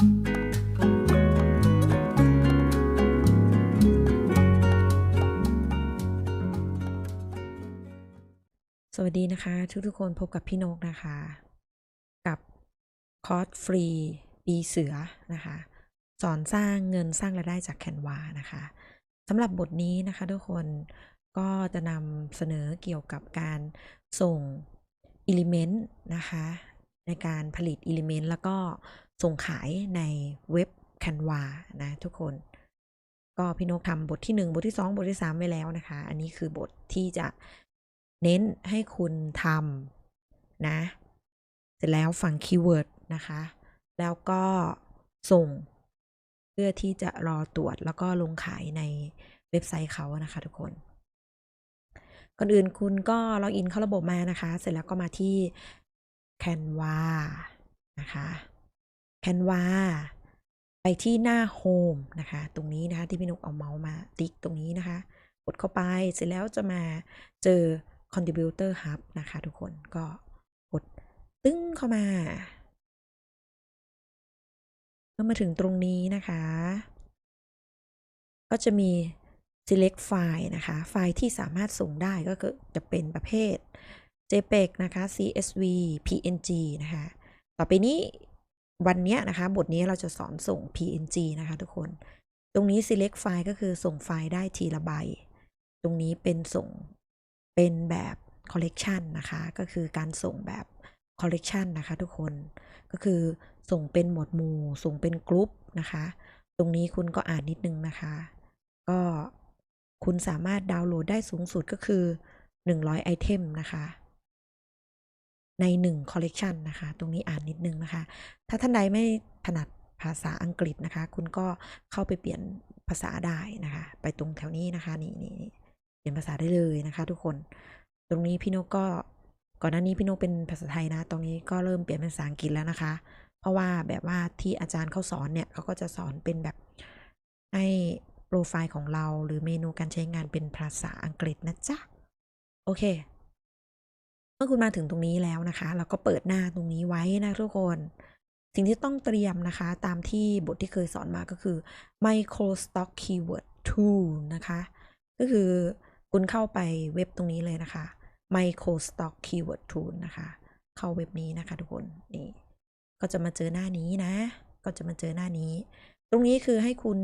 สวัสดีนะคะ ทุกๆคนพบกับพี่นกนะคะ กับคอร์สฟรีปีเสือนะคะ สอนสร้างเงินสร้างรายได้จากแคนวานะคะสำหรับบทนี้นะคะทุกคนก็จะนำเสนอเกี่ยวกับการส่ง Element นะคะ ในการผลิต Element แล้วก็ ส่งขายในเว็บ Canva นะทุกคน ก็พี่นกทำบทที่ 1 บทที่ 2 บทที่ 3 ไว้แล้วนะคะ อันนี้คือบทที่จะเน้นให้คุณทำนะ เสร็จแล้วฟังคีย์เวิร์ดนะคะ แล้วก็ส่งเพื่อที่จะรอตรวจแล้วก็ลงขายในเว็บไซต์เขานะคะทุกคนก่อนอื่นคุณก็ล็อกอินเข้าระบบมานะคะ เสร็จแล้วก็มาที่ Canva นะคะ Canva ไปที่หน้า Home นะคะ ตรงนี้นะคะที่พี่นุกเอาเมาส์มาติ๊กตรงนี้นะคะ กดเข้าไปเสร็จแล้วจะมาเจอ Contributor Hub นะคะ ทุกคนก็กดตึ้งเข้ามาเมื่อมาถึงตรงนี้นะคะ ก็จะมี select file นะคะ ไฟล์ที่สามารถส่งได้ก็คือจะเป็นประเภท JPEG นะคะ CSV PNG นะคะ ต่อไปนี้ วันนี้นะคะ บทนี้เราจะสอนส่ง PNG นะคะทุกคน ตรงนี้ select file ก็คือส่งไฟล์ได้ทีละใบ ตรงนี้เป็นส่งเป็นแบบ collection นะคะ ก็คือการส่งแบบ collection นะคะทุกคน ก็คือส่งเป็นหมวดหมู่ ส่งเป็นกรุ๊ปนะคะ ตรงนี้คุณก็อ่านนิดนึงนะคะ ก็คุณสามารถดาวน์โหลดได้สูงสุดก็คือ 100 ไอเทมนะคะ ใน1 collection นะคะ ตรงนี้อ่านนิดนึงนะคะ ถ้าท่านใดไม่ถนัดภาษาอังกฤษนะคะ คุณก็เข้าไปเปลี่ยนภาษาได้นะคะ ไปตรงแถวนี้นะคะนี่นี่นี่เปลี่ยนภาษาได้เลยนะคะ ทุกคน ตรงนี้พี่นกก็ก่อนหน้านี้พี่นกเป็นภาษาไทยนะ ตรงนี้ก็เริ่มเปลี่ยนเป็นภาษาอังกฤษแล้วนะคะ เพราะว่าแบบว่าที่อาจารย์เขาสอนเนี่ยเขาก็จะสอนเป็นแบบให้โปรไฟล์ของเราหรือเมนูการใช้งานเป็นภาษาอังกฤษนะจ๊ะ โอเค มื่อคุณมาถึงตรงนี้แล้วนะคะ เราก็เปิดหน้าตรงนี้ไว้นะทุกคน สิ่งที่ต้องเตรียมนะคะ ตามที่บทที่เคยสอนมาก็คือ micro stock keyword tool นะคะ ก็คือคุณเข้าไปเว็บตรงนี้เลยนะคะ micro stock keyword tool นะคะ เข้าเว็บนี้นะคะทุกคน นี่ ก็จะมาเจอหน้านี้นะ ก็จะมาเจอหน้านี้ ตรงนี้คือให้คุณ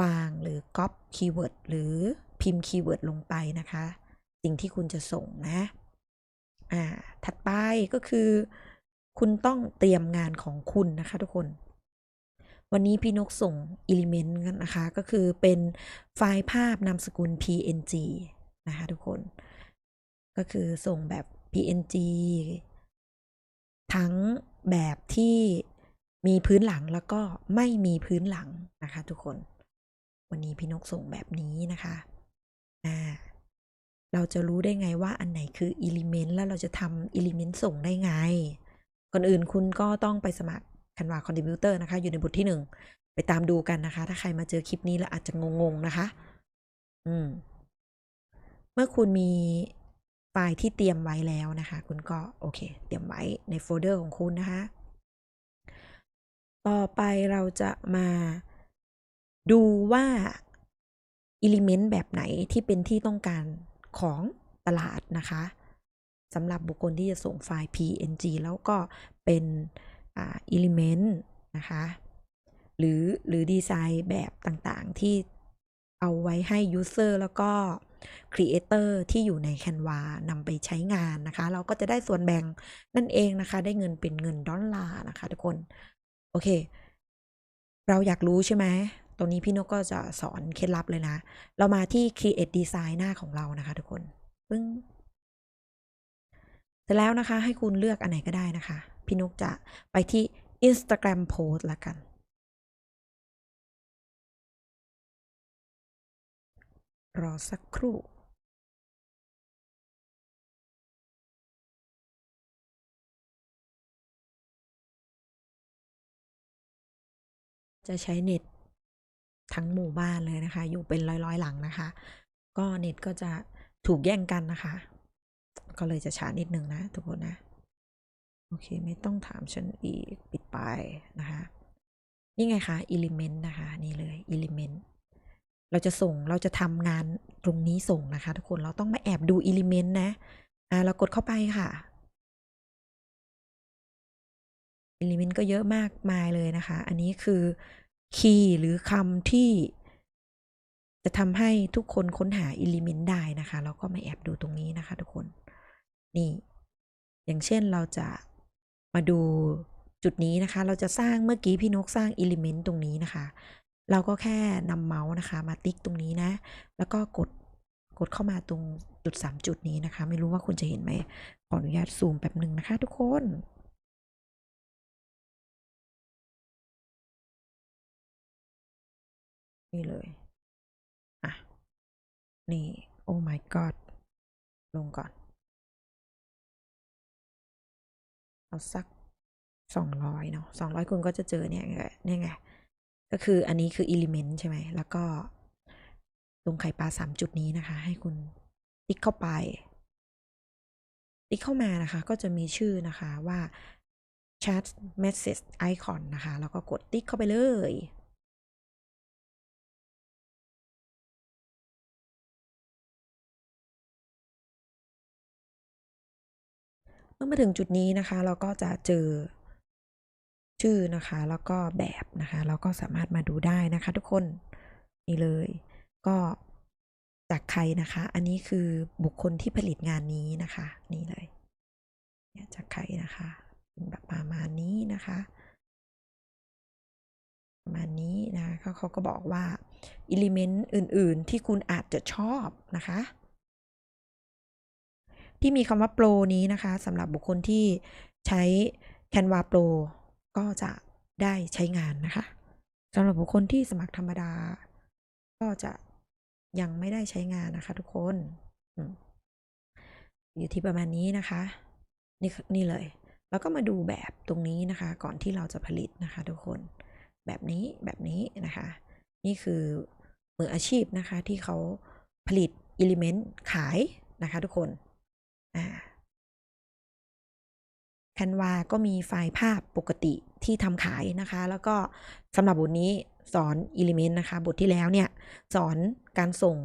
วางหรือก๊อปคีย์เวิร์ดหรือพิมพ์คีย์เวิร์ดลงไปนะคะ สิ่งที่คุณจะส่งนะอ่าถัดไปก็คือ คุณต้องเตรียมงานของคุณนะคะทุกคน วันนี้พี่นกส่ง Element กันนะคะ ก็คือเป็นไฟล์ภาพนามสกุล PNG นะคะทุกคน ก็คือส่งแบบ PNG ทั้งแบบที่มีพื้นหลังแล้วก็ไม่มีพื้นหลังนะคะ ทุกคน วันนี้พี่นกส่งแบบนี้นะคะ อ่า เราจะรู้ได้ไงว่าอันไหนคือ Element แล้วเราจะทำ Element ส่งได้ไง ก่อนอื่นคุณก็ต้องไปสมัคร Canva Contributor นะคะ อยู่ในบทที่หนึ่งไปตามดูกันนะคะ ถ้าใครมาเจอคลิปนี้แล้วอาจจะงงๆนะคะ อืม เมื่อคุณมีไฟล์ที่เตรียมไว้แล้วนะคะ คุณก็โอเค เตรียมไว้ในโฟลเดอร์ของคุณนะคะ ต่อไปเราจะมาดูว่า Element แบบไหนที่เป็นที่ต้องการ ของตลาดนะคะสำหรับบุคคลที่จะส่งไฟล์ PNG แล้วก็เป็นอ่า Element นะคะหรือหรือดีไซน์แบบต่างๆ ที่เอาไว้ให้ User แล้วก็ Creator ที่อยู่ใน Canva นำไปใช้งานนะคะ เราก็จะได้ส่วนแบ่งนั่นเองนะคะ ได้เงินเป็นเงินดอลลาร์นะคะทุกคน โอเค เราอยากรู้ใช่ไหม ตรงนี้พี่นกก็จะสอนเคล็ดลับเลยนะ เรามาที่ Create Design หน้าของเรานะคะ ทุกคนปึ้งเสร็จแล้วนะคะ ให้คุณเลือกอันไหนก็ได้นะคะ พี่นกจะไปที่ Instagram Post ละกัน รอสักครู่จะใช้เน็ต ทั้งหมู่บ้านเลยนะคะ อยู่เป็นร้อยๆหลังนะคะ ก็เน็ตก็จะถูกแย่งกันนะคะ ก็เลยจะช้านิดนึงนะทุกคนนะ โอเค ไม่ต้องถามฉันอีกปิดไปนะคะ นี่ไงคะ element นะคะ นี่เลย element เราจะส่งเราจะทำงานตรงนี้ส่งนะคะ ทุกคนเราต้องมาแอบดู element นะอ่าเรากดเข้าไปค่ะ element ก็เยอะมากมายเลยนะคะ อันนี้คือ คีย์หรือคำที่ จะทำให้ทุกคนค้นหา element ได้นะคะเราก็มาแอบดูตรงนี้นะคะ ทุกคน นี่ อย่างเช่นเราจะมาดูจุดนี้นะคะ เราจะสร้างเมื่อกี้พี่นกสร้าง element ตรงนี้นะคะ เราก็แค่นำเมาส์นะคะ มาติ๊กตรงนี้นะ แล้วก็กดกดเข้ามาตรงจุด 3 จุดนี้นะคะ ไม่รู้ว่าคุณจะเห็นไหมขออนุญาตซูมแป๊บหนึ่งนะคะ ทุกคน นี่เลย อะ นี่ โอ้ my god ลงก่อน เอาสักสองร้อยเนาะสองร้อยคุณก็จะเจอเนี่ยไงเนี่ยไง ก็คืออันนี้คือ element ใช่ไหม แล้วก็ตรงไข่ปลาสามจุดนี้นะคะ ให้คุณติ๊กเข้าไป ติ๊กเข้ามานะคะ ก็จะมีชื่อนะคะว่า chat message icon นะคะ แล้วก็กดติ๊กเข้าไปเลย มื่อมาถึงจุดนี้นะคะ เราก็จะเจอชื่อนะคะ แล้วก็แบบนะคะ เราก็สามารถมาดูได้นะคะ ทุกคนนี่เลย ก็จากใครนะคะ อันนี้คือบุคคลที่ผลิตงานนี้นะคะ นี่เลยเนี่ยจากใครนะคะเป็นแบบประมาณนี้นะคะประมาณนี้นะเขาเขาก็บอกว่าอิเลเมนต์อื่น ๆ ที่คุณอาจจะชอบนะคะ ที่มีคำว่าโปรนี้นะคะสำหรับบุคคลที่ใช้ Canva Pro ก็จะได้ใช้งานนะคะสำหรับบุคคลที่สมัครธรรมดา ก็จะยังไม่ได้ใช้งานนะคะทุกคนอยู่ที่ประมาณนี้นะคะ นี่นี่เลย แล้วก็มาดูแบบตรงนี้นะคะ ก่อนที่เราจะผลิตนะคะ ทุกคนแบบนี้แบบนี้นะคะ นี่คือมืออาชีพนะคะที่เขาผลิตอิเลเมนต์ขายนะคะทุกคน อ่า Canva ก็มีไฟล์ภาพปกติที่ทำขายนะคะ แล้วก็สำหรับบทนี้สอน Element นะคะ บทที่แล้วเนี่ย สอนการส่ง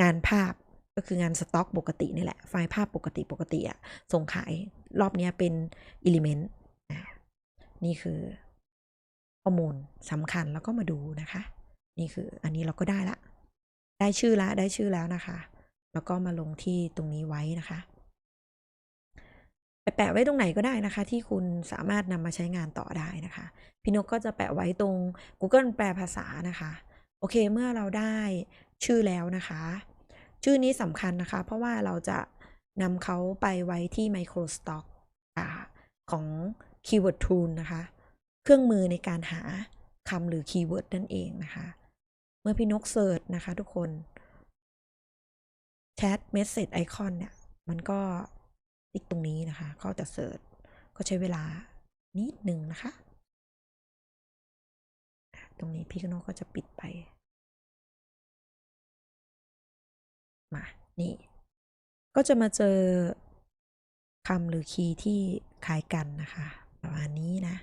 งานภาพก็คืองานสต็อกปกตินี่แหละ ไฟล์ภาพปกติปกติอะส่งขายรอบนี้เป็น Element นี่คือ ข้อมูลสำคัญแล้วก็มาดูนะคะ นี่คืออันนี้เราก็ได้ละ ได้ชื่อละได้ชื่อแล้วนะคะ แล้วก็มาลงที่ตรงนี้ไว้นะคะ แปะไว้ตรงไหนก็ได้นะคะ ที่คุณสามารถนำมาใช้งานต่อได้นะคะ พี่นกก็จะแปะไว้ตรง Google แปลภาษานะคะ โอเคเมื่อเราได้ชื่อแล้วนะคะ ชื่อนี้สำคัญนะคะ เพราะว่าเราจะนำเขาไปไว้ที่ Microstock อ่าของ Keyword Tool นะคะ เครื่องมือในการหาคำหรือคีย์เวิร์ดนั่นเองนะคะ เมื่อพี่นกเสิร์ชนะคะทุกคน Chat Message Icon เนี่ย มันก็ ติ๊กตรงนี้นะคะ ก็จะเสิร์ชก็ใช้เวลานิดหนึ่งนะคะ ตรงนี้พี่กนกก็จะปิดไป มา นี่ ก็จะมาเจอคำหรือคีย์ที่คล้ายกันนะคะประมาณนี้นะ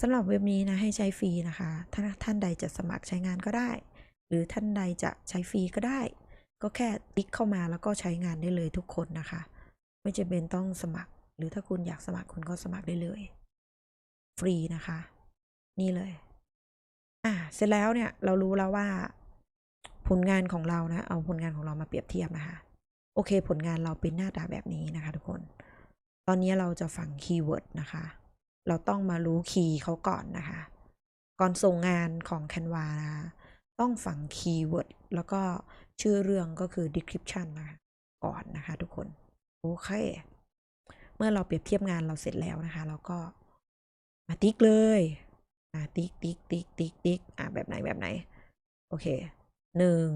สำหรับเว็บนี้นะให้ใช้ฟรีนะคะ ถ้าท่านใดจะสมัครใช้งานก็ได้ หรือท่านใดจะใช้ฟรีก็ได้ ก็แค่ติ๊กเข้ามาแล้วก็ใช้งานได้เลยทุกคนนะคะ ไม่จำเป็นต้องสมัคร หรือถ้าคุณอยากสมัครคุณก็สมัครได้เลย ฟรีนะคะ นี่เลย อะเสร็จแล้วเนี่ยเรารู้แล้วว่า ผลงานของเรานะ เอาผลงานของเรามาเปรียบเทียบนะคะ โอเค ผลงานเราเป็นหน้าตาแบบนี้นะคะ ทุกคน ตอนนี้เราจะฝังคีย์เวิร์ดนะคะ เราต้องมารู้คีย์เขาก่อนนะคะ ก่อนส่งงานของ Canva นะคะต้องฝังคีย์เวิร์ดแล้วก็ ชื่อเรื่องก็คือ description นะคะก่อนนะคะทุกคน โอเค เมื่อเราเปรียบเทียบงานเราเสร็จแล้วนะคะ เราก็มาติ๊กเลยอ่าติ๊กติ๊กติ๊กติ๊กติ๊กอ่าแบบไหนแบบไหน โอเคหนึ่ง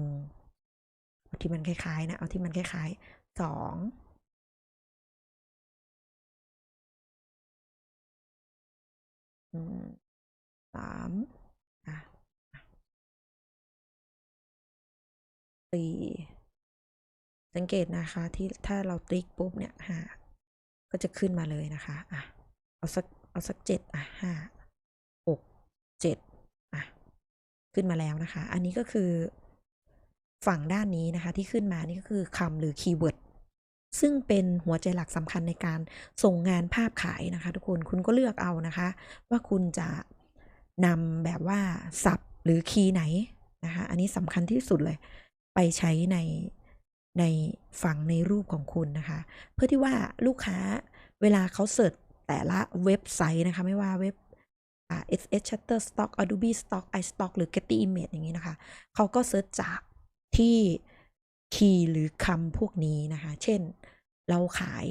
เอาที่มันคล้ายๆนะ เอาที่มันคล้ายๆสองสามอะ สี่สังเกตนะคะที่ถ้าเราติ๊กปุ๊บเนี่ยฮะก็จะขึ้นมาเลยนะคะอะเอาสักเอาสักเจ็ดอะห้าหกเจ็ดอะขึ้นมาแล้วนะคะ อันนี้ก็คือฝั่งด้านนี้นะคะ ที่ขึ้นมานี่ก็คือคำหรือคีย์เวิร์ดซึ่งเป็นหัวใจหลักสำคัญในการส่งงานภาพขายนะคะ ทุกคนคุณก็เลือกเอานะคะ ว่าคุณจะนำแบบว่าศัพท์หรือคีย์ไหนนะคะ อันนี้สำคัญที่สุดเลย ไปใช้ในในฝั่งในรูปของคุณนะคะ เพื่อที่ว่าลูกค้าเวลาเขาเสิร์ชแต่ละเว็บไซต์นะคะ ไม่ว่าเว็บอ่า SS Shutterstock Adobe Stock iStock หรือ Getty Image อย่างนี้นะคะ เขาก็เสิร์ชจากที่คีย์หรือคำพวกนี้นะคะ เช่นเราขาย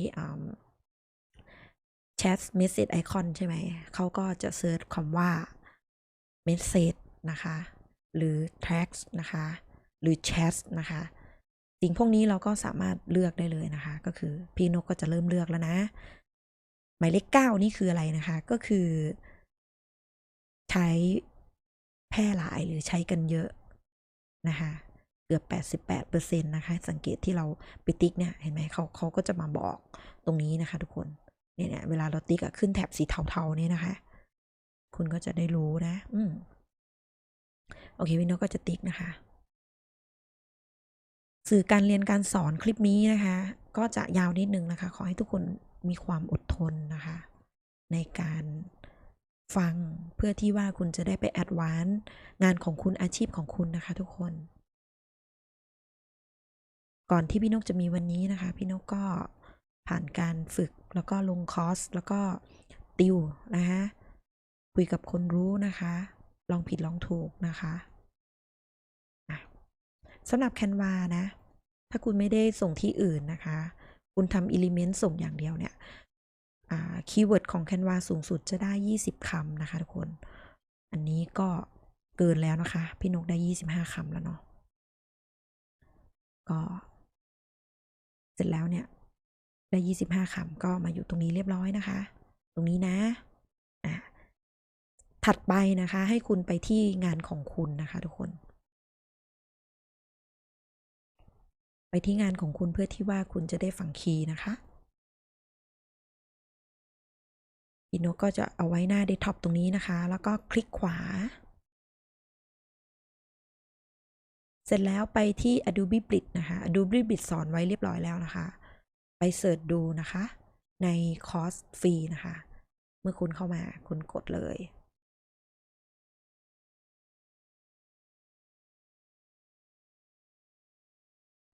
แชท Message Icon ใช่ไหม เขาก็จะเสิร์ชคำว่า Message นะคะ หรือ Text นะคะ หรือ Chat นะคะ สิ่งพวกนี้เราก็สามารถเลือกได้เลยนะคะ ก็คือพี่นกก็จะเริ่มเลือกแล้วนะ หมายเลขเก้านี่คืออะไรนะคะ ก็คือ ใช้แพร่หลายหรือใช้กันเยอะนะคะเกือบ 88%นะคะ สังเกตที่เราไปติ๊กเนี่ย เห็นไหมเขาเขาก็จะมาบอกตรงนี้นะคะทุกคน เนี่ยเนี่ยเวลาเราติ๊กอะขึ้นแถบสีเทาๆเนี่ยนะคะ คุณก็จะได้รู้นะ อืม โอเคพี่นกก็จะติ๊กนะคะ สื่อการเรียนการสอนคลิปนี้นะคะ ก็จะยาวนิดนึงนะคะ ขอให้ทุกคนมีความอดทนนะคะ ในการฟังเพื่อที่ว่าคุณจะได้ไปแอดวานซ์งานของคุณอาชีพของคุณนะคะ ทุกคน ก่อนที่พี่นกจะมีวันนี้นะคะ พี่นกก็ผ่านการฝึกแล้วก็ลงคอร์สแล้วก็ติวนะคะคุยกับคนรู้นะคะ ลองผิดลองถูกนะคะอะสำหรับแคนวานะ ถ้าคุณไม่ได้ส่งที่อื่นนะคะ คุณทำอิเลเมนต์ส่งอย่างเดียวเนี่ยคีย์เวิร์ดของ Canva สูงสุดจะได้ 20 คำนะคะทุกคน อันนี้ก็เกินแล้วนะคะ พี่นกได้ 25 คำแล้วเนาะก็ เสร็จแล้วเนี่ย ได้ 25 คำก็มาอยู่ตรงนี้เรียบร้อยนะคะ ตรงนี้นะอะถัดไปนะคะ ให้คุณไปที่งานของคุณนะคะทุกคน ไปที่งานของคุณเพื่อที่ว่าคุณจะได้ฝังคีย์นะคะพี่นกก็จะเอาไว้หน้าเดสก์ท็อปตรงนี้นะคะ แล้วก็คลิกขวา เสร็จแล้วไปที่ Adobe Bridge นะคะ Adobe Bridge สอนไว้เรียบร้อยแล้วนะคะ ไปเสิร์ชดูนะคะ ในคอร์สฟรีนะคะ เมื่อคุณเข้ามาคุณกดเลย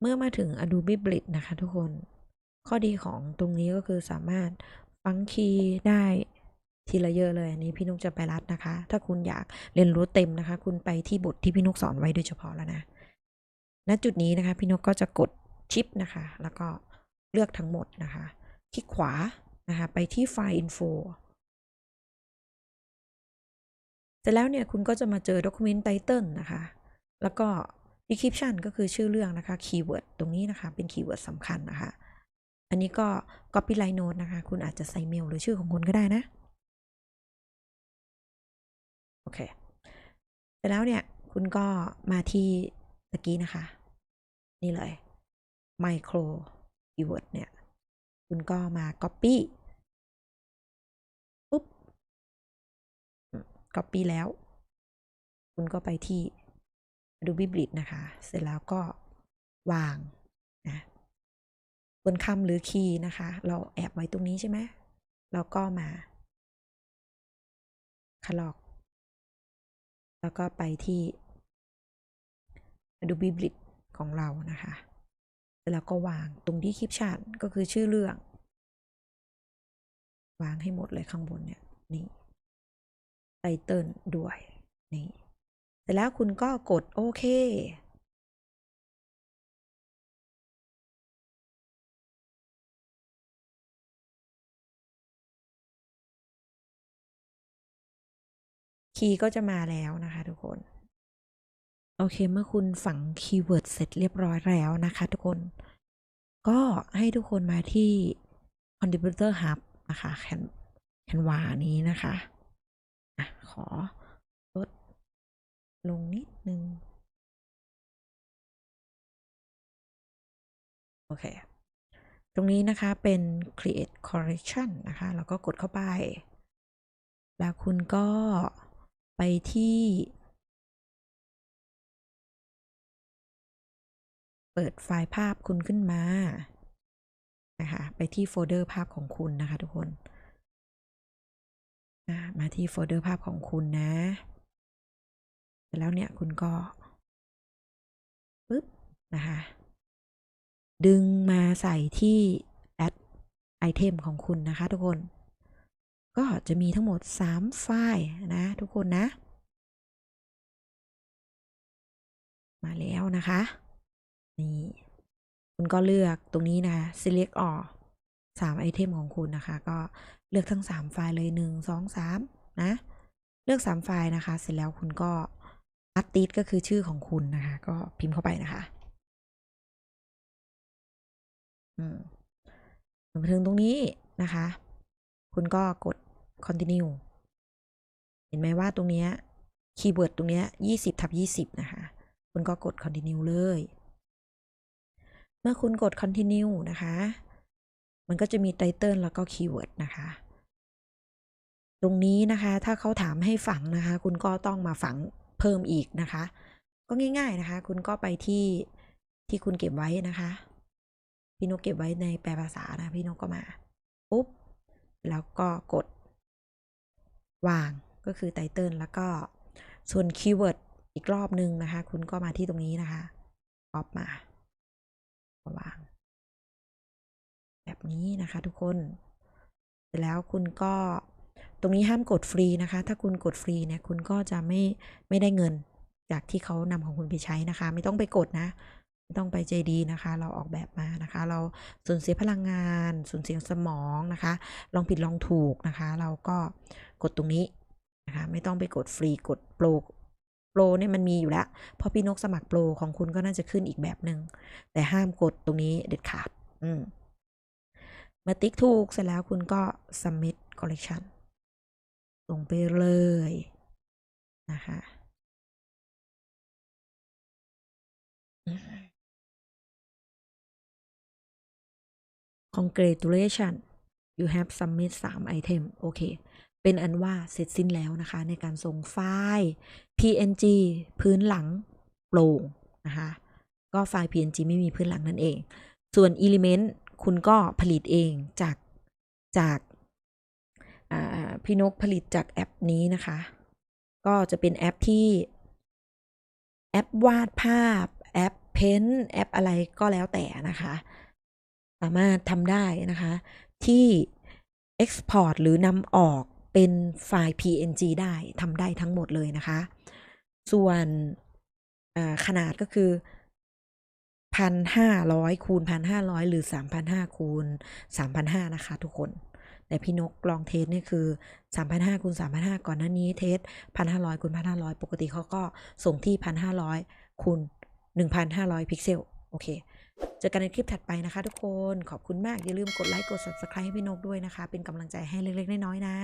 เมื่อมาถึง Adobe Bridge นะคะทุกคน ข้อดีของตรงนี้ก็คือสามารถฟังคีย์ได้ทีละเยอะเลยอันนี้พี่นุกจะไปรัดนะคะ ถ้าคุณอยากเรียนรู้เต็มนะคะ คุณไปที่บทที่พี่นุกสอนไว้โดยเฉพาะแล้วนะ ณ จุดนี้นะคะ พี่นุกก็จะกดชิปนะคะ แล้วก็เลือกทั้งหมดนะคะ คลิกขวานะคะ ไปที่ไฟล์ info เสร็จแล้วเนี่ยคุณก็จะมาเจอ document title นะคะ แล้วก็ description ก็คือชื่อเรื่องนะคะ keyword ตรงนี้นะคะ เป็นคีย์เวิร์ดสำคัญนะคะ อันนี้ก็ copyright note นะคะ คุณอาจจะใส่เมลหรือชื่อของคุณก็ได้นะ โอเค เสร็จแล้วเนี่ย คุณก็มาที่ตะกี้นะคะ นี่เลย micro keyword เนี่ย คุณก็มา copy ปุ๊บ copy แล้ว คุณก็ไปที่ Adobe Bridge นะคะ เสร็จแล้วก็วางนะบนคำหรือคีย์นะคะ เราแอบไว้ตรงนี้ใช่ไหมเราก็มาคลอก แล้วก็ไปที่ Adobe Bridge ของเรานะคะ แล้วก็วางตรงที่คลิปชันก็คือชื่อเรื่อง วางให้หมดเลยข้างบนเนี่ย นี่ไตเติลด้วย นี่ เสร็จแล้วคุณก็กดโอเคคีย์ก็จะมาแล้วนะคะทุกคน โอเคเมื่อคุณฝังคีย์เวิร์ดเสร็จเรียบร้อยแล้วนะคะทุกคน ก็ให้ทุกคนมาที่ Contributor Hub นะคะแคนวานี้นะคะอะขอ ลงนิดนึง โอเค ตรงนี้นะคะเป็น create collection นะคะ แล้วก็กดเข้าไป แล้วคุณก็ไปที่เปิดไฟล์ภาพคุณขึ้นมา นะคะ ไปที่โฟลเดอร์ภาพของคุณนะคะทุกคน มาที่โฟลเดอร์ภาพของคุณนะ ร็จแล้วเนี่ยคุณก็ปึ๊บนะคะดึงมาใส่ที่แอดไอเทมของคุณนะคะทุกคน ก็จะมีทั้งหมด 3 ไฟล์นะทุกคนนะ มาแล้วนะคะ นี่ คุณก็เลือกตรงนี้นะ select all สามไอเทมของคุณนะคะ ก็เลือกทั้ง 3 ไฟล์เลย 1 2 3 นะ เลือก 3 ไฟล์นะคะ เสร็จแล้วคุณก็ artist ก็คือชื่อของคุณนะคะ ก็พิมพ์เข้าไปนะคะอืมมาถึงตรงนี้นะคะ คุณก็กด continue เห็นไหมว่าตรงเนี้ยคีย์เวิร์ดตรงเนี้ยยี่สิบทับยี่สิบนะคะ คุณก็กด continue เลย เมื่อคุณกด continue นะคะ มันก็จะมีไตเติลแล้วก็คีย์เวิร์ดนะคะ ตรงนี้นะคะ ถ้าเขาถามให้ฝังนะคะ คุณก็ต้องมาฝัง พิ่มอีกนะคะ ก็ง่าย ๆนะคะ คุณก็ไปที่ที่คุณเก็บไว้นะคะ พี่นกเก็บไว้ในแปลภาษานะ พี่นกก็มาปุ๊บแล้วก็กด วางก็คือไตเติลแล้วก็ส่วนคีย์เวิร์ดอีกรอบหนึ่งนะคะ คุณก็มาที่ตรงนี้นะคะป๊อปมาวาง แบบนี้นะคะทุกคน เสร็จแล้วคุณก็ ตรงนี้ห้ามกดฟรีนะคะ ถ้าคุณกดฟรีเนี่ยคุณก็จะไม่ไม่ได้เงิน จากที่เขานำของคุณไปใช้นะคะ ไม่ต้องไปกดนะไม่ต้องไปใจดีนะคะ เราออกแบบมานะคะ เราสูญเสียพลังงาน สูญเสียสมองนะคะ ลองผิดลองถูกนะคะ เราก็กดตรงนี้นะคะ ไม่ต้องไปกดฟรีกดโปรโปรเนี่ยมันมีอยู่แล้วพราะพี่นกสมัครโปรของคุณก็น่าจะขึ้นอีกแบบหนึ่งแต่ห้ามกดตรงนี้เด็ดขาดอืมมื่อติ๊กถูกเสร็จแล้วคุณก็ submit collection ส่งไปเลยนะคะ congratulation you have submit 3 item โอเค เป็นอันว่าเสร็จสิ้นแล้วนะคะ ในการส่งไฟล์ png พื้นหลังโปร่งนะคะ ก็ไฟล์ png ไม่มีพื้นหลังนั่นเอง ส่วน element คุณก็ผลิตเองจากจาก พี่นกผลิตจากแอปนี้นะคะ ก็จะเป็นแอปที่แอปวาดภาพ แอปเพ้นแอปอะไรก็แล้วแต่นะคะ สามารถทำได้นะคะ ที่ Export หรือนำออกเป็นไฟล์ PNG ได้ทำได้ทั้งหมดเลยนะคะ ส่วนขนาดก็คือพันห้าร้อยคูณพันห้าร้อยหรือสามพันห้าคูณสามพันห้านะคะทุกคน แต่พี่นกลองเทสเนี่ยคือสามพันห้าคูณสามพันห้าก่อนหน้านี้เทสพันห้าร้อยคูณพันห้าร้อยปกติเขาก็ส่งที่พันห้าร้อยคูณหนึ่งพันห้าร้อยพิกเซล โอเค เจอกันในคลิปถัดไปนะคะทุกคน ขอบคุณมาก อย่าลืมกดไลค์ กด subscribe ให้พี่นกด้วยนะคะ เป็นกำลังใจให้เล็กๆ น้อยๆ นะ